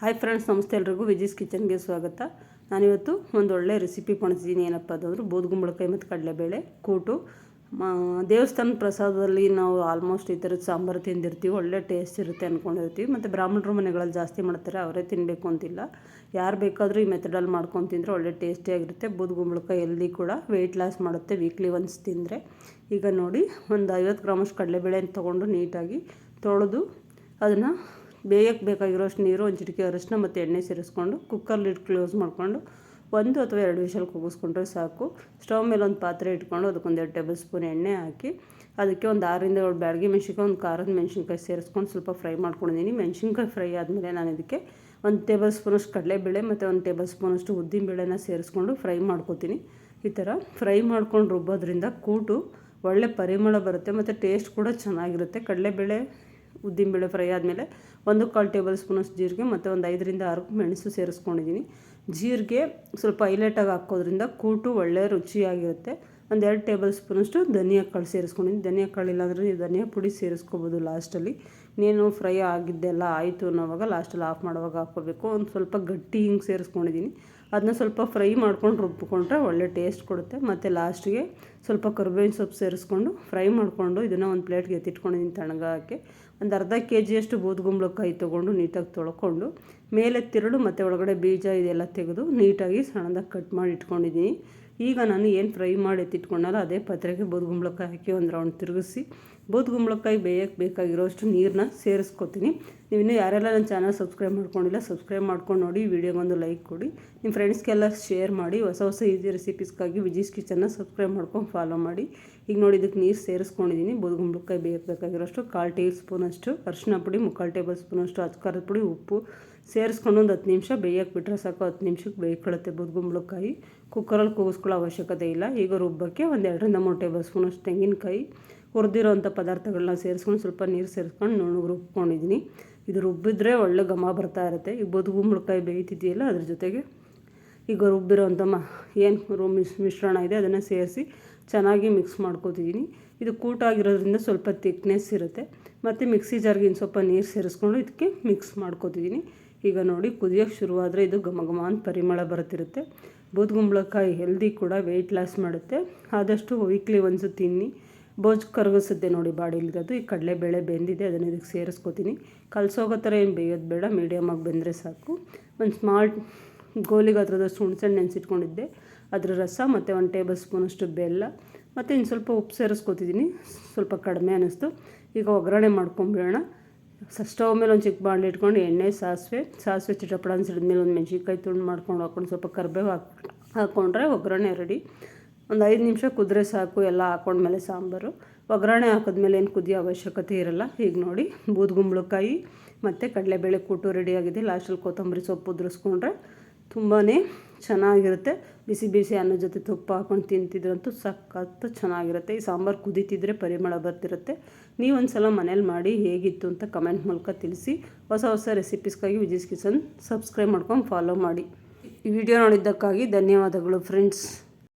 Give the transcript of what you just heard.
Hi friends ನಮಸ್ತೆ ಎಲ್ರಿಗೂ ವಿಜೀಸ್ ಕಿಚನ್ಗೆ ಸ್ವಾಗತ. ನಾನಿವತ್ತು ಒಂದು ಒಳ್ಳೆ ರೆಸಿಪಿ ಪಣಿಸಿದ್ದೀನಿ. ಏನಪ್ಪ ಅದಂದ್ರೆ ಬೂದ್ಗುಂಬಳಕಾಯಿ ಮತ್ತು ಕಡಲೆಬೇಳೆ ಕೂಟು. ದೇವಸ್ಥಾನ ಪ್ರಸಾದದಲ್ಲಿ ನಾವು ಆಲ್ಮೋಸ್ಟ್ ಈ ಥರದ ಸಾಂಬಾರು ತಿಂದಿರ್ತೀವಿ. ಒಳ್ಳೆ ಟೇಸ್ಟ್ ಇರುತ್ತೆ ಅಂದ್ಕೊಂಡಿರ್ತೀವಿ ಮತ್ತು ಬ್ರಾಹ್ಮಣರು ಮನೆಗಳಲ್ಲಿ ಜಾಸ್ತಿ ಮಾಡ್ತಾರೆ. ಅವರೇ ತಿನ್ನಬೇಕು ಅಂತಿಲ್ಲ. ಯಾರು ಬೇಕಾದರೂ ಈ ಮೆಥಡಲ್ಲಿ ಮಾಡ್ಕೊಂಡು ತಿಂದರೆ ಒಳ್ಳೆ ಟೇಸ್ಟಿಯಾಗಿರುತ್ತೆ ಬೂದ್ಗುಂಬಳಕಾಯಿ ಎಲ್ಲಿ ಕೂಡ ವೆಯ್ಟ್ ಲಾಸ್ ಮಾಡುತ್ತೆ ವೀಕ್ಲಿ ಒನ್ಸ್ ತಿಂದರೆ. ಈಗ ನೋಡಿ, ಒಂದು ಐವತ್ತು ಗ್ರಾಮಷ್ಟು ಕಡಲೆಬೇಳೆ ತೊಗೊಂಡು ನೀಟಾಗಿ ತೊಳೆದು ಅದನ್ನು ಬೇಯಕ್ಕೆ ಬೇಕಾಗಿರೋಷ್ಟು ನೀರು, ಒಂದು ಚಿಟಿಕೆ ಅರಿಶಿನ ಮತ್ತು ಎಣ್ಣೆ ಸೇರಿಸ್ಕೊಂಡು ಕುಕ್ಕರ್ ಲಿಡ್ ಕ್ಲೋಸ್ ಮಾಡಿಕೊಂಡು ಒಂದು ಅಥವಾ ಎರಡು ವಿಷಲ್ ಕೂಗಿಸ್ಕೊಂಡ್ರೆ ಸಾಕು. ಸ್ಟವ್ ಮೇಲೆ ಒಂದು ಪಾತ್ರೆ ಇಟ್ಕೊಂಡು ಅದಕ್ಕೊಂದು ಎರಡು ಟೇಬಲ್ ಸ್ಪೂನ್ ಎಣ್ಣೆ ಹಾಕಿ ಅದಕ್ಕೆ ಒಂದು ಆರರಿಂದ ಏಳು ಬ್ಯಾಡಗಿ ಮೆಣಸಿನ್ಕಾಯಿ, ಒಂದು ಖಾರದ ಮೆಣಸಿನ್ಕಾಯಿ ಸೇರಿಸ್ಕೊಂಡು ಸ್ವಲ್ಪ ಫ್ರೈ ಮಾಡ್ಕೊಂಡಿದ್ದೀನಿ. ಮೆಣಸಿನ್ಕಾಯಿ ಫ್ರೈ ಆದಮೇಲೆ ನಾನು ಇದಕ್ಕೆ ಒಂದು ಟೇಬಲ್ ಸ್ಪೂನಷ್ಟು ಕಡಲೆಬೇಳೆ ಮತ್ತು ಒಂದು ಟೇಬಲ್ ಸ್ಪೂನಷ್ಟು ಉದ್ದಿನ ಬೇಳೆನ ಸೇರಿಸ್ಕೊಂಡು ಫ್ರೈ ಮಾಡ್ಕೊತೀನಿ. ಈ ಥರ ಫ್ರೈ ಮಾಡ್ಕೊಂಡು ರುಬ್ಬೋದ್ರಿಂದ ಕೂಟು ಒಳ್ಳೆ ಪರಿಮಳ ಬರುತ್ತೆ ಮತ್ತು ಟೇಸ್ಟ್ ಕೂಡ ಚೆನ್ನಾಗಿರುತ್ತೆ. ಕಡಲೆಬೇಳೆ, ಉದ್ದಿನಬೇಳೆ ಫ್ರೈ ಆದಮೇಲೆ ಒಂದು ಕಾಲು ಟೇಬಲ್ ಸ್ಪೂನಷ್ಟು ಜೀರಿಗೆ ಮತ್ತು ಒಂದು ಐದರಿಂದ ಆರು ಮೆಣಸು ಸೇರಿಸ್ಕೊಂಡಿದ್ದೀನಿ. ಜೀರಿಗೆ ಸ್ವಲ್ಪ ಹೈಲೈಟಾಗಿ ಹಾಕೋದ್ರಿಂದ ಕೂಟು ಒಳ್ಳೆಯ ರುಚಿಯಾಗಿರುತ್ತೆ. ಒಂದು ಎರಡು ಟೇಬಲ್ ಸ್ಪೂನಷ್ಟು ಧನಿಯಾ ಕಾಳು ಸೇರಿಸ್ಕೊಂಡಿದ್ದೀನಿ. ಧನಿಯಾ ಕಾಳು ಇಲ್ಲಾಂದರೆ ನೀವು ಧನಿಯಾ ಪುಡಿ ಸೇರಿಸ್ಕೋಬೋದು ಲಾಸ್ಟಲ್ಲಿ ನೀನು ಫ್ರೈ ಆಗಿದ್ದೆಲ್ಲ ಆಯಿತು ಅನ್ನೋವಾಗ ಲಾಸ್ಟಲ್ಲಿ ಆಫ್ ಮಾಡುವಾಗ ಹಾಕ್ಕೋಬೇಕು. ಒಂದು ಸ್ವಲ್ಪ ಗಟ್ಟಿ ಹಿಂಗೆ ಸೇರಿಸ್ಕೊಂಡಿದ್ದೀನಿ. ಅದನ್ನ ಸ್ವಲ್ಪ ಫ್ರೈ ಮಾಡ್ಕೊಂಡು ರುಬ್ಬಿಕೊಂಡ್ರೆ ಒಳ್ಳೆ ಟೇಸ್ಟ್ ಕೊಡುತ್ತೆ. ಮತ್ತು ಲಾಸ್ಟಿಗೆ ಸ್ವಲ್ಪ ಕರ್ಬೇವಿನ ಸೊಪ್ಪು ಸೇರಿಸ್ಕೊಂಡು ಫ್ರೈ ಮಾಡಿಕೊಂಡು ಇದನ್ನು ಒಂದು ಪ್ಲೇಟ್ಗೆ ಎತ್ತಿಟ್ಕೊಂಡಿದ್ದೀನಿ ತಣ್ಣಗಾಕೆ ಒಂದು ಅರ್ಧ ಕೆ ಜಿಯಷ್ಟು ಬೂದ್ಗುಂಬಳಕಾಯಿ ತೊಗೊಂಡು ನೀಟಾಗಿ ತೊಳ್ಕೊಂಡು ಮೇಲೆ ತಿರುಳು ಮತ್ತು ಒಳಗಡೆ ಬೀಜ ಇದೆಲ್ಲ ತೆಗೆದು ನೀಟಾಗಿ ಸಣ್ಣದಾಗಿ ಕಟ್ ಮಾಡಿ ಇಟ್ಕೊಂಡಿದ್ದೀನಿ. ಈಗ ನಾನು ಏನು ಫ್ರೈ ಮಾಡಿ ಎತ್ತಿಟ್ಕೊಂಡಲ್ಲ ಅದೇ ಪತ್ರೆಗೆ ಬೂದ್ಗುಂಬಳಕಾಯಿ ಹಾಕಿ ಒಂದು ರೌಂಡ್ ತಿರುಗಿಸಿ ಬೂದ್ಗುಂಬಳಕಾಯಿ ಬೇಯಕ್ಕೆ ಬೇಕಾಗಿರೋಷ್ಟು ನೀರನ್ನ ಸೇರಿಸ್ಕೊತೀನಿ. ನೀವು ಇನ್ನೂ ಯಾರೆಲ್ಲ ನನ್ನ ಚಾನಲ್ ಸಬ್ಸ್ಕ್ರೈಬ್ ಮಾಡ್ಕೊಂಡಿಲ್ಲ, ಸಬ್ಸ್ಕ್ರೈಬ್ ಮಾಡ್ಕೊಂಡು ನೋಡಿ, ವಿಡಿಯೋಗೊಂದು ಲೈಕ್ ಕೊಡಿ. ನಿಮ್ಮ ಫ್ರೆಂಡ್ಸ್ಗೆಲ್ಲ ಶೇರ್ ಮಾಡಿ, ಹೊಸ ಹೊಸ ಈಸಿ ರೆಸಿಪೀಸ್ಗಾಗಿ ವಿಜೀಸ್ ಕಿಚನ್ನ ಸಬ್ಸ್ಕ್ರೈಬ್ ಮಾಡ್ಕೊಂಡು ಫಾಲೋ ಮಾಡಿ. ಈಗ ನೋಡಿ, ಇದಕ್ಕೆ ನೀರು ಸೇರಿಸ್ಕೊಂಡಿದ್ದೀನಿ. ಬೂದ್ಗುಂಬಳಕಾಯಿ ಬೇಕಾಗಿರೋಷ್ಟು ಕಾಲು ಟೇಬಲ್ ಸ್ಪೂನಷ್ಟು ಅರಿಶಿನ ಪುಡಿ, ಮುಕ್ಕಾಲು ಟೇಬಲ್ ಸ್ಪೂನಷ್ಟು ಅಚ್ಕಾರದ ಪುಡಿ, ಉಪ್ಪು. ಸೇರಿಸ್ಕೊಂಡು ಒಂದು ಹತ್ತು ನಿಮಿಷ ಬೇಯಕ್ಕೆ ಬಿಟ್ಟರೆ ಸಾಕು, ಹತ್ತು ನಿಮಿಷಕ್ಕೆ ಬೇಯ್ಕೊಳ್ಳುತ್ತೆ ಬೂದ್ಗುಂಬಳಕಾಯಿ. ಕುಕ್ಕರಲ್ಲಿ ಕೂಗಿಸ್ಕೊಳ್ಳೋ ಅವಶ್ಯಕತೆ ಇಲ್ಲ. ಈಗ ರುಬ್ಬಕ್ಕೆ ಒಂದು ಎರಡರಿಂದ ಮೂರು ಟೇಬಲ್ ಸ್ಪೂನಷ್ಟು ತೆಂಗಿನಕಾಯಿ. ಹುರಿದಿರೋಂಥ ಪದಾರ್ಥಗಳನ್ನ ಸೇರಿಸ್ಕೊಂಡು ಸ್ವಲ್ಪ ನೀರು ಸೇರಿಸ್ಕೊಂಡು ನುಣ್ಣಗೆ ರುಬ್ಕೊಂಡಿದ್ದೀನಿ. ಇದು ರುಬ್ಬಿದ್ರೆ ಒಳ್ಳೆ ಘಮ ಬರ್ತಾ ಇರುತ್ತೆ. ಈಗ ಬದುಗುಂಬಳಕಾಯಿ ಬೇಯ್ತಿದೆಯಲ್ಲ, ಅದ್ರ ಜೊತೆಗೆ ಈಗ ರುಬ್ಬಿರೋಂಥ ಮ ಏನು ಮಿಸ್ ಮಿಶ್ರಣ ಇದೆ, ಅದನ್ನು ಸೇರಿಸಿ ಚೆನ್ನಾಗಿ ಮಿಕ್ಸ್ ಮಾಡ್ಕೋತಿದ್ದೀನಿ ಇದು ಕೂಟ ಆಗಿರೋದ್ರಿಂದ ಸ್ವಲ್ಪ ತಿಕ್ನೆಸ್ ಇರುತ್ತೆ. ಮತ್ತು ಮಿಕ್ಸಿ ಜಾರ್ಗೆ ಇನ್ನು ಸ್ವಲ್ಪ ನೀರು ಸೇರಿಸ್ಕೊಂಡು ಇದಕ್ಕೆ ಮಿಕ್ಸ್ ಮಾಡ್ಕೋತಿದ್ದೀನಿ ಈಗ ನೋಡಿ ಕುದಿಯೋಕ್ಕೆ ಶುರುವಾದರೆ ಇದು ಘಮ ಘಮ ಅಂತ ಪರಿಮಳ ಬರ್ತಿರುತ್ತೆ. ಬೂದ್ಗುಂಬಳಕಾಯಿ ಹೆಲ್ದಿ ಕೂಡ ವೆಯ್ಟ್ ಲಾಸ್ ಮಾಡುತ್ತೆ. ಆದಷ್ಟು ವೀಕ್ಲಿ ಒಂದು ತಿನ್ನಿ. ಬೋಜ್ ಕರಗಿಸುತ್ತೆ ನೋಡಿ ಬಾಡಿಲಿರೋದು ಈ ಕಡಲೆಬೇಳೆ ಬೆಂದಿದೆ, ಅದನ್ನು ಇದಕ್ಕೆ ಸೇರಿಸ್ಕೋತೀನಿ. ಕಲಸೋಗೋ ಥರ ಏನು ಬೇಯೋದು ಬೇಡ ಮೀಡಿಯಮಾಗಿ ಬೆಂದರೆ ಸಾಕು. ಒಂದು ಸ್ಮಾಲ್ ಗೋಲಿಗೆ ಅದರದಷ್ಟು ಹುಣ್ಸೆಹಣ್ಣು ನೆನೆಸಿಟ್ಕೊಂಡಿದ್ದೆ. ಅದರ ರಸ ಮತ್ತು ಒಂದು ಟೇಬಲ್ ಸ್ಪೂನಷ್ಟು ಬೆಲ್ಲ, ಮತ್ತು ಇನ್ನು ಸ್ವಲ್ಪ ಉಪ್ಪು ಸೇರಿಸ್ಕೊತಿದ್ದೀನಿ ಸ್ವಲ್ಪ ಕಡಿಮೆ ಅನ್ನಿಸ್ತು ಈಗ ಒಗ್ಗರಣೆ ಮಾಡ್ಕೊಂಬಿಡೋಣ. ಸ್ಟವ್ ಮೇಲೆ ಒಂದು ಚಿಕ್ಕ ಬಾಣಲೆ ಇಟ್ಕೊಂಡು ಎಣ್ಣೆ, ಸಾಸಿವೆ ಸಾಸಿವೆ ಚಿಟಪಡ ಅನ್ಸಿಡಿದ್ಮೇಲೆ ಒಂದು ಮೆಣಸಿನ್ಕಾಯಿ ತುಂಡು ಮಾಡ್ಕೊಂಡು ಹಾಕ್ಕೊಂಡು ಸ್ವಲ್ಪ ಕರಿಬೇವು ಹಾಕಿ ಹಾಕ್ಕೊಂಡ್ರೆ ಒಗ್ಗರಣೆ ರೆಡಿ ಒಂದು ಐದು ನಿಮಿಷ ಕುದ್ರೆ ಸಾಕು, ಎಲ್ಲ ಹಾಕೊಂಡ್ಮೇಲೆ ಸಾಂಬಾರು. ಒಗ್ಗರಣೆ ಹಾಕಿದ್ಮೇಲೆ ಏನು ಕುದಿಯೋ ಅವಶ್ಯಕತೆ ಇರಲ್ಲ. ಈಗ ನೋಡಿ ಬೂದ್ಗುಂಬಳಕಾಯಿ ಮತ್ತು ಕಡಲೆಬೇಳೆ ಕೂಟು ರೆಡಿಯಾಗಿದೆ ಲಾಸ್ಟಲ್ಲಿ ಕೊತ್ತಂಬರಿ ಸೊಪ್ಪು ಉದುರಿಸ್ಕೊಂಡ್ರೆ ತುಂಬಾ ಚೆನ್ನಾಗಿರುತ್ತೆ. ಬಿಸಿ ಬಿಸಿ ಅನ್ನ ಜೊತೆ ತುಪ್ಪ ಹಾಕೊಂಡು ತಿಂತಿದ್ರಂತೂ ಸಖತ್ತು ಚೆನ್ನಾಗಿರುತ್ತೆ. ಈ ಸಾಂಬಾರು ಕುದೀತಿದ್ರೆ ಪರಿಮಳ ಬರ್ತಿರುತ್ತೆ. ನೀವೊಂದು ಸಲ ಮನೇಲಿ ಮಾಡಿ ಹೇಗಿತ್ತು ಅಂತ ಕಮೆಂಟ್ ಮೂಲಕ ತಿಳಿಸಿ. ಹೊಸ ಹೊಸ ರೆಸಿಪೀಸ್ಗಾಗಿ ವಿಜಿಸ್ ಕಿಚನ್ ಸಬ್ಸ್ಕ್ರೈಬ್ ಮಾಡ್ಕೊಂಡು ಫಾಲೋ ಮಾಡಿ. ಈ ವಿಡಿಯೋ ನೋಡಿದ್ದಕ್ಕಾಗಿ ಧನ್ಯವಾದಗಳು ಫ್ರೆಂಡ್ಸ್.